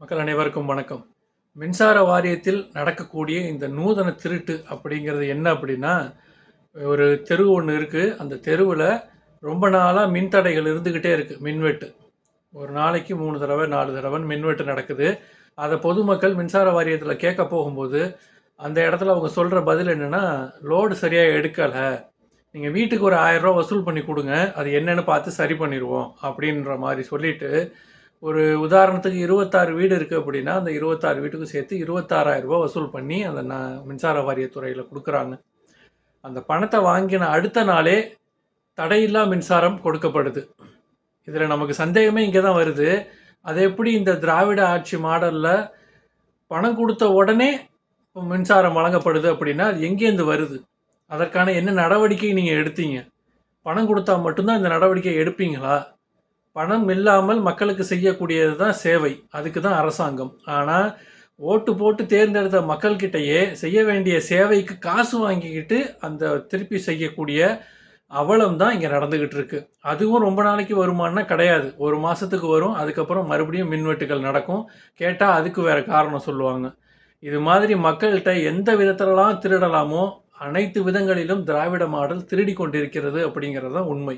மக்கள் அனைவருக்கும் வணக்கம். மின்சார வாரியத்தில் நடக்கக்கூடிய இந்த நூதன திருட்டு அப்படிங்கிறது என்ன அப்படின்னா ஒரு தெரு ஒன்று இருக்குது அந்த தெருவில் ரொம்ப நாளாக மின்தடைகள் இருந்துக்கிட்டே இருக்குது மின்வெட்டு. ஒரு நாளைக்கு மூணு தடவை நாலு தடவை மின்வெட்டு நடக்குது. அதை பொதுமக்கள் மின்சார வாரியத்தில் கேட்க போகும்போது அந்த இடத்துல அவங்க சொல்கிற பதில் என்னென்னா லோடு சரியாக எடுக்கலை. நீங்கள் வீட்டுக்கு ஒரு ஆயிரம் ரூபா வசூல் பண்ணி கொடுங்க. அது என்னென்னு பார்த்து சரி பண்ணிடுவோம். அப்படின்ற மாதிரி சொல்லிவிட்டு ஒரு உதாரணத்துக்கு இருபத்தாறு வீடு இருக்குது அப்படின்னா அந்த இருபத்தாறு வீட்டுக்கும் சேர்த்து இருபத்தாறாயிரம் ரூபாய் வசூல் பண்ணி அந்த ந மின்சார வாரியத்துறையில் கொடுக்குறாங்க. அந்த பணத்தை வாங்கின அடுத்த நாளே தடையில்லா மின்சாரம் கொடுக்கப்படுது. இதில் நமக்கு சந்தேகமே இங்கே தான் வருது. அது எப்படி இந்த திராவிட ஆட்சி மாடலில் பணம் கொடுத்த உடனே இப்போ மின்சாரம் வழங்கப்படுது அப்படின்னா அது எங்கேருந்து வருது? அதற்கான என்ன நடவடிக்கை நீங்கள் எடுத்தீங்க? பணம் கொடுத்தா மட்டும்தான் இந்த நடவடிக்கை எடுப்பீங்களா? பணம் இல்லாமல் மக்களுக்கு செய்யக்கூடியது தான் சேவை. அதுக்கு தான் அரசாங்கம். ஆனால் ஓட்டு போட்டு தேர்ந்தெடுத்த மக்கள்கிட்டயே செய்ய வேண்டிய சேவைக்கு காசு வாங்கிக்கிட்டு அந்த திருப்பி செய்யக்கூடிய அவலம் தான் இங்கே நடந்துக்கிட்டு இருக்கு அதுவும் ரொம்ப நாளைக்கு வருமானா கிடையாது. ஒரு மாதத்துக்கு வரும் அதுக்கப்புறம் மறுபடியும் மின்வெட்டுகள் நடக்கும். கேட்டால் அதுக்கு வேற காரணம் சொல்லுவாங்க. இது மாதிரி மக்கள்கிட்ட எந்த விதத்திலலாம் திருடலாமோ அனைத்து விதங்களிலும் திராவிட மாடல் திருடி கொண்டிருக்கிறது அப்படிங்கிறது தான் உண்மை.